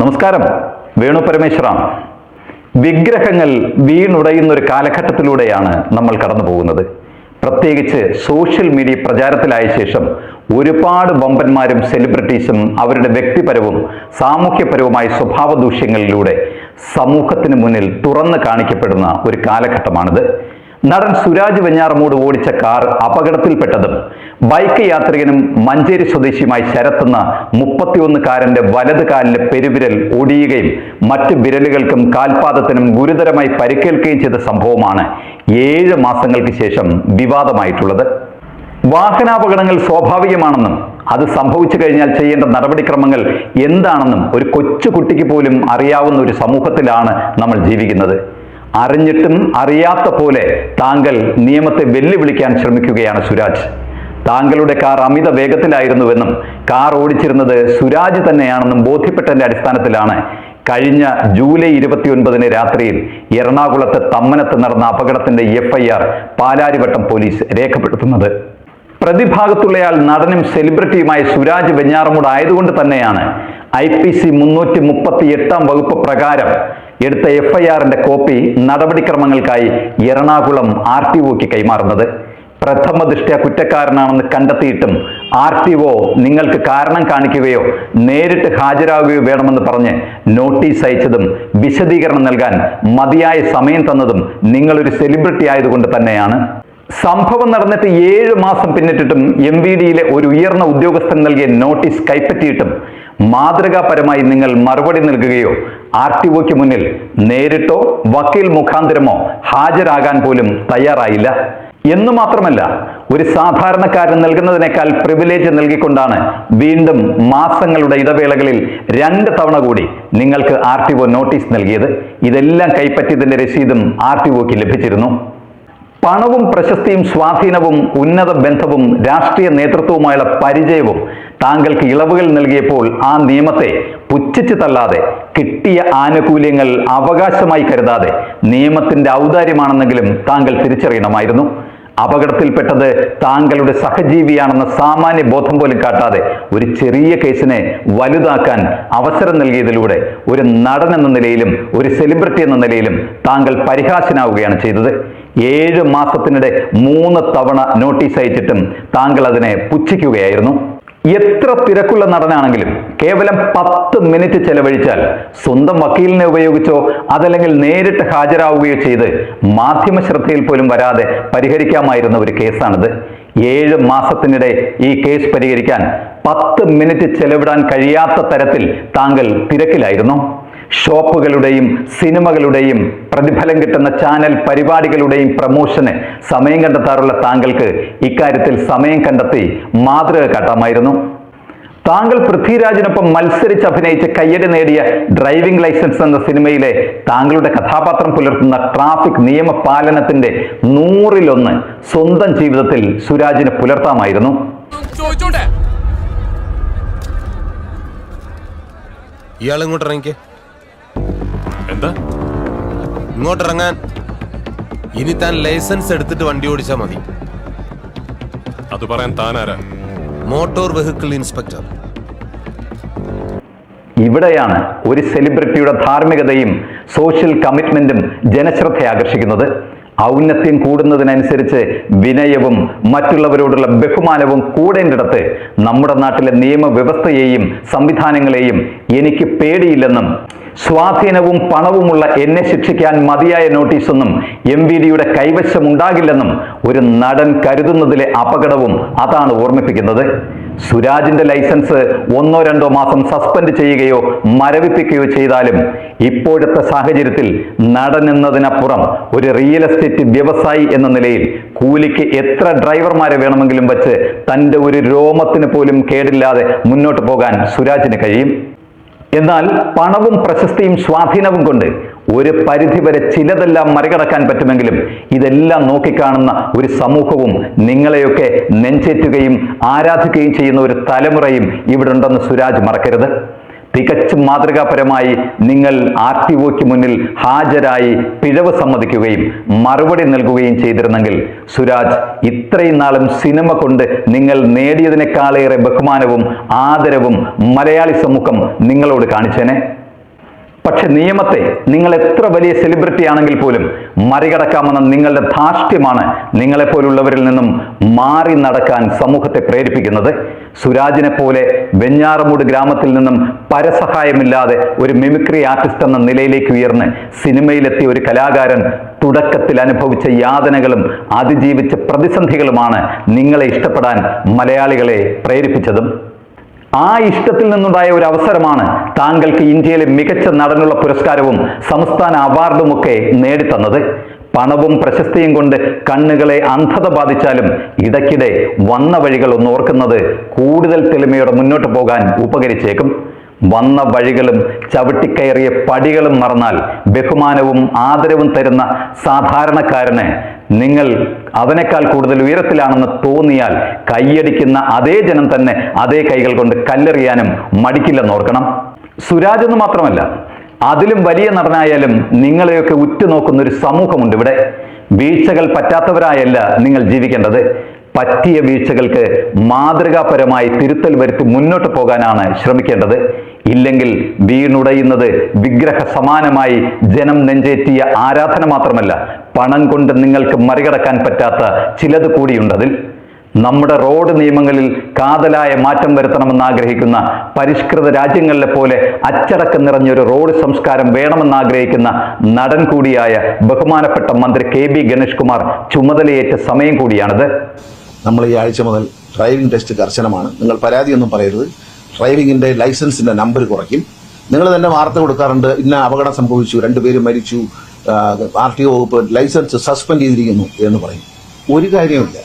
നമസ്കാരം. വേണു പരമേശ്വറാണ് വിഗ്രഹങ്ങൾ വീണുടയുന്ന ഒരു കാലഘട്ടത്തിലൂടെയാണ് നമ്മൾ കടന്നു പോകുന്നത്. പ്രത്യേകിച്ച് സോഷ്യൽ മീഡിയ പ്രചാരത്തിലായ ശേഷം ഒരുപാട് വമ്പന്മാരും സെലിബ്രിറ്റീസും അവരുടെ വ്യക്തിപരവും സാമൂഹ്യപരവുമായ സ്വഭാവ ദൂഷ്യങ്ങളിലൂടെ സമൂഹത്തിന് മുന്നിൽ തുറന്ന് കാണിക്കപ്പെടുന്ന ഒരു കാലഘട്ടമാണിത്. നടൻ സുരാജ് വെഞ്ഞാറമൂട് ഓടിച്ച കാർ അപകടത്തിൽപ്പെട്ടതും ബൈക്ക് യാത്രികനും മഞ്ചേരി സ്വദേശിയുമായി ശരത്തുന്ന മുപ്പത്തിയൊന്നുകാരന്റെ വലത് കാലിലെ പെരുവിരൽ ഒടിയുകയും മറ്റ് വിരലുകൾക്കും കാൽപാദത്തിനും ഗുരുതരമായി പരിക്കേൽക്കുകയും ചെയ്ത സംഭവമാണ് ഏഴ് മാസങ്ങൾക്ക് ശേഷം വിവാദമായിട്ടുള്ളത്. വാഹനാപകടങ്ങൾ സ്വാഭാവികമാണെന്നും അത് സംഭവിച്ചു കഴിഞ്ഞാൽ ചെയ്യേണ്ട നടപടിക്രമങ്ങൾ എന്താണെന്നും ഒരു കൊച്ചുകുട്ടിക്ക് പോലും അറിയാവുന്ന ഒരു സമൂഹത്തിലാണ് നമ്മൾ ജീവിക്കുന്നത്. അറിഞ്ഞിട്ടും അറിയാത്ത പോലെ താങ്കൾ നിയമത്തെ വെല്ലുവിളിക്കാൻ ശ്രമിക്കുകയാണ് സുരാജ്. താങ്കളുടെ കാർ അമിത വേഗത്തിലായിരുന്നുവെന്നും കാർ ഓടിച്ചിരുന്നത് സുരാജ് തന്നെയാണെന്നും ബോധ്യപ്പെട്ടതിന്റെ അടിസ്ഥാനത്തിലാണ് കഴിഞ്ഞ ജൂലൈ ഇരുപത്തിയൊൻപതിന് രാത്രിയിൽ എറണാകുളത്ത് തമ്മനത്ത് നടന്ന അപകടത്തിന്റെ എഫ്ഐആർ പാലാരിവട്ടം പോലീസ് രേഖപ്പെടുത്തുന്നത്. പ്രതിഭാഗത്തുള്ളയാൾ നടനും സെലിബ്രിറ്റിയുമായ സുരാജ് വെഞ്ഞാറമൂട് ആയതുകൊണ്ട് തന്നെയാണ് ഐ പി സി മുന്നൂറ്റി മുപ്പത്തി എട്ടാം വകുപ്പ് പ്രകാരം എടുത്ത എഫ്ഐആറിന്റെ കോപ്പി നടപടിക്രമങ്ങൾക്കായി എറണാകുളം ആർ ടി ഒക്ക് കൈമാറുന്നത്. പ്രഥമ ദൃഷ്ട്യ കുറ്റക്കാരനാണെന്ന് കണ്ടെത്തിയിട്ടും ആർ ടി ഒ നിങ്ങൾക്ക് കാരണം കാണിക്കുകയോ നേരിട്ട് ഹാജരാകുകയോ വേണമെന്ന് പറഞ്ഞ് നോട്ടീസ് അയച്ചതും വിശദീകരണം നൽകാൻ മതിയായ സമയം തന്നതും നിങ്ങളൊരു സെലിബ്രിറ്റി ആയതുകൊണ്ട് തന്നെയാണ്. സംഭവം നടന്നിട്ട് ഏഴ് മാസം പിന്നിട്ടിട്ടും എം വി ഡിയിലെ ഒരു ഉയർന്ന ഉദ്യോഗസ്ഥൻ നൽകിയ നോട്ടീസ് കൈപ്പറ്റിയിട്ടും മാതൃകാപരമായി നിങ്ങൾ മറുപടി നൽകുകയോ ആർ ടി ഒക്ക് മുന്നിൽ നേരിട്ടോ വക്കീൽ മുഖാന്തരമോ ഹാജരാകാൻ പോലും തയ്യാറായില്ല. എന്നു മാത്രമല്ല ഒരു സാധാരണക്കാരൻ നൽകുന്നതിനേക്കാൾ പ്രിവിലേജ് നൽകിക്കൊണ്ടാണ് വീണ്ടും മാസങ്ങളുടെ ഇടവേളകളിൽ രണ്ട് തവണ കൂടി നിങ്ങൾക്ക് ആർ ടി ഒ നോട്ടീസ് നൽകിയത്. ഇതെല്ലാം കൈപ്പറ്റിയതിന്റെ രസീതും ആർ ടി ഒക്ക് ലഭിച്ചിരുന്നു. പണവും പ്രശസ്തിയും സ്വാധീനവും ഉന്നത ബന്ധവും രാഷ്ട്രീയ നേതൃത്വവുമായുള്ള പരിചയവും താങ്കൾക്ക് ഇളവുകൾ നൽകിയപ്പോൾ ആ നിയമത്തെ പുച്ഛിച്ചു തള്ളാതെ കിട്ടിയ ആനുകൂല്യങ്ങൾ അവകാശമായി കരുതാതെ നിയമത്തിന്റെ ഔദാര്യമാണെന്നെങ്കിലും താങ്കൾ തിരിച്ചറിയണമായിരുന്നു. അപകടത്തിൽപ്പെട്ടത് താങ്കളുടെ സഹജീവിയാണെന്ന സാമാന്യ ബോധം പോലും കാട്ടാതെ ഒരു ചെറിയ കേസിനെ വലുതാക്കാൻ അവസരം നൽകിയതിലൂടെ ഒരു നടൻ എന്ന നിലയിലും ഒരു സെലിബ്രിറ്റി എന്ന നിലയിലും താങ്കൾ പരിഹാസനാവുകയാണ് ചെയ്തത്. ഏഴ് മാസത്തിനിടെ മൂന്ന് തവണ നോട്ടീസ് അയച്ചിട്ടും താങ്കൾ അതിനെ പുച്ഛിക്കുകയായിരുന്നു. എത്ര തിരക്കുള്ള നടനാണെങ്കിലും കേവലം പത്ത് മിനിറ്റ് ചെലവഴിച്ചാൽ സ്വന്തം വക്കീലിനെ ഉപയോഗിച്ചോ അതല്ലെങ്കിൽ നേരിട്ട് ഹാജരാവുകയോ ചെയ്ത് മാധ്യമ ശ്രദ്ധയിൽ പോലും വരാതെ പരിഹരിക്കാമായിരുന്ന ഒരു കേസാണിത്. ഏഴ് മാസത്തിനിടെ ഈ കേസ് പരിഹരിക്കാൻ പത്ത് മിനിറ്റ് ചെലവിടാൻ കഴിയാത്ത തരത്തിൽ താങ്കൾ തിരക്കിലായിരുന്നു. ഷോപ്പുകളുടെയും സിനിമകളുടെയും പ്രതിഫലം കിട്ടുന്ന ചാനൽ പരിപാടികളുടെയും പ്രമോഷന് സമയം കണ്ടെത്താറുള്ള താങ്കൾക്ക് ഇക്കാര്യത്തിൽ സമയം കണ്ടെത്തി മാതൃക കാട്ടാമായിരുന്നു. താങ്കൾ പൃഥ്വിരാജിനൊപ്പം മത്സരിച്ച് അഭിനയിച്ച് കയ്യടി നേടിയ ഡ്രൈവിംഗ് ലൈസൻസ് എന്ന സിനിമയിലെ താങ്കളുടെ കഥാപാത്രം പുലർത്തുന്ന ട്രാഫിക് നിയമപാലനത്തിന്റെ നൂറിലൊന്ന് സ്വന്തം ജീവിതത്തിൽ സുരാജിന് പുലർത്താമായിരുന്നു. ഇയാളെങ്ങോട്ടിറങ്ങിക്കേ ഇറങ്ങിക്കേ? എന്താ? ഇങ്ങോട്ടിറങ്ങാൻ. ഇനി താൻ ലൈസൻസ് എടുത്തിട്ട് വണ്ടി ഓടിച്ചാ മതി. അത് പറയാൻ താനാരാ? Motor vehicle inspector. ഇവിടെയാണ് ഒരു സെലിബ്രിറ്റിയുടെ ധാർമ്മികതയും സോഷ്യൽ കമ്മിറ്റ്മെന്റും ജനശ്രദ്ധ ആകർഷിക്കുന്നത്. ഔന്നത്യം കൂടുന്നതിനനുസരിച്ച് വിനയവും മറ്റുള്ളവരോടുള്ള ബഹുമാനവും കൂടേണ്ടിടത്ത് നമ്മുടെ നാട്ടിലെ നിയമവ്യവസ്ഥയെയും സംവിധാനങ്ങളെയും എനിക്ക് പേടിയില്ലെന്നും സ്വാധീനവും പണവുമുള്ള എന്നെ ശിക്ഷിക്കാൻ മതിയായ നോട്ടീസൊന്നും എം വി ഡിയുടെ കൈവശമുണ്ടാകില്ലെന്നും ഒരു നടൻ കരുതുന്നതിലെ അപകടവും അതാണ് ഓർമ്മിപ്പിക്കുന്നത്. സുരാജിന്റെ ലൈസൻസ് ഒന്നോ രണ്ടോ മാസം സസ്പെൻഡ് ചെയ്യുകയോ മരവിപ്പിക്കുകയോ ചെയ്താലും ഇപ്പോഴത്തെ സാഹചര്യത്തിൽ നടൻ എന്നതിനപ്പുറം ഒരു റിയൽ എസ്റ്റേറ്റ് വ്യവസായി എന്ന നിലയിൽ കൂലിക്ക് എത്ര ഡ്രൈവർമാരെ വേണമെങ്കിലും വെച്ച് തന്റെ ഒരു രോമത്തിന് പോലും കേടില്ലാതെ മുന്നോട്ട് പോകാൻ സുരാജിന് കഴിയും. എന്നാൽ പണവും പ്രശസ്തിയും സ്വാധീനവും കൊണ്ട് ഒരു പരിധിവരെ ചിലതെല്ലാം മറികടക്കാൻ പറ്റുമെങ്കിലും ഇതെല്ലാം നോക്കിക്കാണുന്ന ഒരു സമൂഹവും നിങ്ങളെയൊക്കെ നെഞ്ചേറ്റുകയും ആരാധിക്കുകയും ചെയ്യുന്ന ഒരു തലമുറയും ഇവിടെ ഉണ്ടെന്ന് സുരാജ് മറക്കരുത്. തികച്ചും മാതൃകാപരമായി നിങ്ങൾ ആർ ടി ഒക്ക് മുന്നിൽ ഹാജരായി പിഴവ് സമ്മതിക്കുകയും മറുപടി നൽകുകയും ചെയ്തിരുന്നെങ്കിൽ സുരാജ് ഇത്രയും നാളും സിനിമ കൊണ്ട് നിങ്ങൾ നേടിയതിനേക്കാളേറെ ബഹുമാനവും ആദരവും മലയാളി സമൂഹം നിങ്ങളോട് കാണിച്ചേനെ. പക്ഷെ നിയമത്തെ നിങ്ങൾ എത്ര വലിയ സെലിബ്രിറ്റി ആണെങ്കിൽ പോലും മറികടക്കാമെന്ന നിങ്ങളുടെ ധാർഷ്ട്യമാണ് നിങ്ങളെപ്പോലുള്ളവരിൽ നിന്നും മാറി നടക്കാൻ സമൂഹത്തെ പ്രേരിപ്പിക്കുന്നത്. സുരാജിനെ പോലെ വെഞ്ഞാറമൂട് ഗ്രാമത്തിൽ നിന്നും പരസഹായമില്ലാതെ ഒരു മിമിക്രി ആർട്ടിസ്റ്റ് എന്ന നിലയിലേക്ക് ഉയർന്ന് സിനിമയിലെത്തിയ ഒരു കലാകാരൻ തുടക്കത്തിൽ അനുഭവിച്ച യാതനകളും അതിജീവിച്ച പ്രതിസന്ധികളുമാണ് നിങ്ങളെ ഇഷ്ടപ്പെടാൻ മലയാളികളെ പ്രേരിപ്പിച്ചതും. ആ ഇഷ്ടത്തിൽ നിന്നുണ്ടായ ഒരു അവസരമാണ് താങ്കൾക്ക് ഇന്ത്യയിലെ മികച്ച നടനുള്ള പുരസ്കാരവും സംസ്ഥാന അവാർഡും ഒക്കെ നേടിത്തന്നത്. പണവും പ്രശസ്തിയും കൊണ്ട് കണ്ണുകളെ അന്ധത ബാധിച്ചാലും ഇടയ്ക്കിടെ വന്ന വഴികൾ ഒന്ന് ഓർക്കുന്നത് കൂടുതൽ തെളിമയോടെ മുന്നോട്ട് പോകാൻ ഉപകരിച്ചേക്കും. വന്ന വഴികളും ചവിട്ടിക്കയറിയ പടികളും മറന്നാൽ ബഹുമാനവും ആദരവും തരുന്ന സാധാരണക്കാരന് നിങ്ങൾ അവനേക്കാൾ കൂടുതൽ ഉയരത്തിലാണെന്ന് തോന്നിയാൽ കൈയടിക്കുന്ന അതേ ജനം തന്നെ അതേ കൈകൾ കൊണ്ട് കല്ലെറിയാനും മടിക്കില്ലെന്ന് ഓർക്കണം. സുരാജ് എന്ന് മാത്രമല്ല അതിലും വലിയ നടനായാലും നിങ്ങളെയൊക്കെ ഉറ്റുനോക്കുന്ന ഒരു സമൂഹമുണ്ട് ഇവിടെ വീഴ്ചകൾ പറ്റാത്തവരായല്ല നിങ്ങൾ ജീവിക്കേണ്ടത്. പറ്റിയ വീഴ്ചകൾക്ക് മാതൃകാപരമായി തിരുത്തൽ വരുത്തി മുന്നോട്ട് പോകാനാണ് ശ്രമിക്കേണ്ടത്. ഇല്ലെങ്കിൽ വീണുടയുന്നത് വിഗ്രഹ സമാനമായി ജനം നെഞ്ചേറ്റിയ ആരാധന മാത്രമല്ല പണം കൊണ്ട് നിങ്ങൾക്ക് മറികടക്കാൻ പറ്റാത്ത ചിലത് കൂടിയുണ്ടതിൽ നമ്മുടെ റോഡ് നിയമങ്ങളിൽ കാതലായ മാറ്റം വരുത്തണമെന്ന് ആഗ്രഹിക്കുന്ന പരിഷ്കൃത രാജ്യങ്ങളിലെ പോലെ അച്ചടക്കം നിറഞ്ഞൊരു റോഡ് സംസ്കാരം വേണമെന്ന് ആഗ്രഹിക്കുന്ന നടൻ കൂടിയായ ബഹുമാനപ്പെട്ട മന്ത്രി കെ ബി ഗണേഷ് കുമാർ ചുമതലയേറ്റ സമയം കൂടിയാണിത്. നമ്മൾ ഈ ആഴ്ച മുതൽ ഡ്രൈവിംഗ് ടെസ്റ്റ് കർശനമാണ്. നിങ്ങൾ പരാതിയൊന്നും പറയരുത്. ഡ്രൈവിങ്ങിന്റെ ലൈസൻസിന്റെ നമ്പർ കുറയ്ക്കും. നിങ്ങൾ തന്നെ വാർത്ത കൊടുക്കാറുണ്ട് ഇന്ന അപകടം സംഭവിച്ചു രണ്ടുപേരും മരിച്ചു ആർ ടി ഒ വകുപ്പ് ലൈസൻസ് സസ്പെൻഡ് ചെയ്തിരിക്കുന്നു എന്ന് പറയും. ഒരു കാര്യമില്ല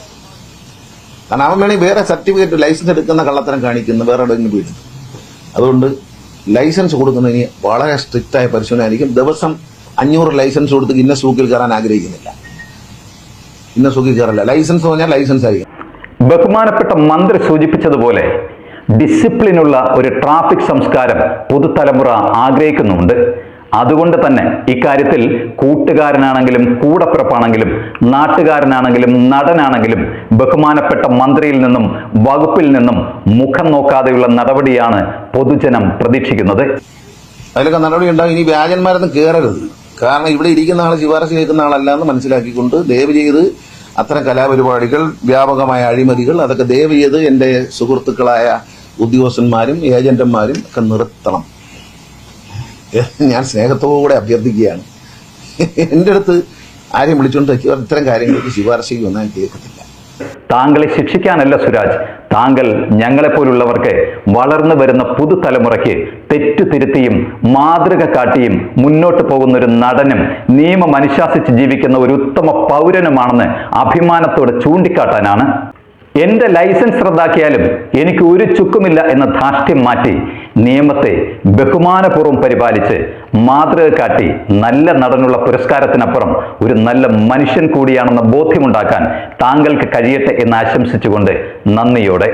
കാരണം അവൻ വേണമെങ്കിൽ വേറെ സർട്ടിഫിക്കറ്റ് ലൈസൻസ് എടുക്കുന്ന കള്ളത്തരം കാണിക്കുന്ന വേറെ എവിടെയെങ്കിലും വീട്ടിൽ അതുകൊണ്ട് ലൈസൻസ് കൊടുക്കുന്നതിന് വളരെ സ്ട്രിക്റ്റായ പരിശോധന ആയിരിക്കും. ദിവസം അഞ്ഞൂറ് ലൈസൻസ് കൊടുത്ത് ഇന്ന സൂക്കിൽ കയറാൻ ആഗ്രഹിക്കുന്നില്ല. ഇന്ന സുഖി കയറില്ല ലൈസൻസ് പറഞ്ഞാൽ ലൈസൻസ് ആയിരിക്കും ബഹുമാനപ്പെട്ട മന്ത്രി സൂചിപ്പിച്ചതുപോലെ ഡിസിപ്ലിനുള്ള ഒരു ട്രാഫിക് സംസ്കാരം പുതുതലമുറ ആഗ്രഹിക്കുന്നുണ്ട് അതുകൊണ്ട് തന്നെ ഇക്കാര്യത്തിൽ കൂട്ടുകാരനാണെങ്കിലും കൂടപ്പിറപ്പാണെങ്കിലും നാട്ടുകാരനാണെങ്കിലും നടനാണെങ്കിലും ബഹുമാനപ്പെട്ട മന്ത്രിയിൽ നിന്നും വകുപ്പിൽ നിന്നും മുഖം നോക്കാതെയുള്ള നടപടിയാണ് പൊതുജനം പ്രതീക്ഷിക്കുന്നത്. അതിലൊക്കെ നടപടി ഉണ്ടാകും ഇനി വ്യാജന്മാരൊന്നും കയറരുത് കാരണം ഇവിടെ ഇരിക്കുന്ന ആൾ ശിപാർശ കേൾക്കുന്ന ആളല്ല എന്ന് മനസ്സിലാക്കിക്കൊണ്ട് ദയവ് ചെയ്ത് അത്തരം കലാപരിപാടികൾ വ്യാപകമായ അഴിമതികൾ അതൊക്കെ ദയവ് ചെയ്ത് എന്റെ സുഹൃത്തുക്കളായ ഉദ്യോഗസ്ഥന്മാരും ഏജന്റുമാരും ഒക്കെ നിർത്തണം. ഞാൻ സ്നേഹത്തോടെ അഭ്യർത്ഥിക്കുകയാണ്. എന്റെ അടുത്ത് ആരെയും വിളിച്ചുകൊണ്ട് ഇത്തരം കാര്യങ്ങൾക്ക് ശിപാർശയ്ക്ക് വന്നാൽ കേൾക്കത്തില്ല താങ്കളെ ശിക്ഷിക്കാനല്ല സുരാജ്. താങ്കൾ ഞങ്ങളെപ്പോലുള്ളവർക്ക് വളർന്നു വരുന്ന പുതുതലമുറയ്ക്ക് തെറ്റു തിരുത്തിയും മാതൃക കാട്ടിയും മുന്നോട്ട് പോകുന്ന ഒരു നടനും നിയമം അനുശാസിച്ച് ജീവിക്കുന്ന ഒരു ഉത്തമ പൗരനുമാണെന്ന് അഭിമാനത്തോടെ ചൂണ്ടിക്കാട്ടാനാണ് എന്റെ ലൈസൻസ് റദ്ദാക്കിയാലും എനിക്ക് ഒരു ചുക്കുമില്ല എന്ന ധാഷ്ട്യം മാറ്റി നിയമത്തെ ബഹുമാനപൂർവം പരിപാലിച്ച് മാതൃക കാട്ടി നല്ല നടനുള്ള പുരസ്കാരത്തിനപ്പുറം ഒരു നല്ല മനുഷ്യൻ കൂടിയാണെന്ന ബോധ്യമുണ്ടാക്കാൻ താങ്കൾക്ക് കഴിയട്ടെ എന്ന് ആശംസിച്ചുകൊണ്ട് നന്ദിയോടെ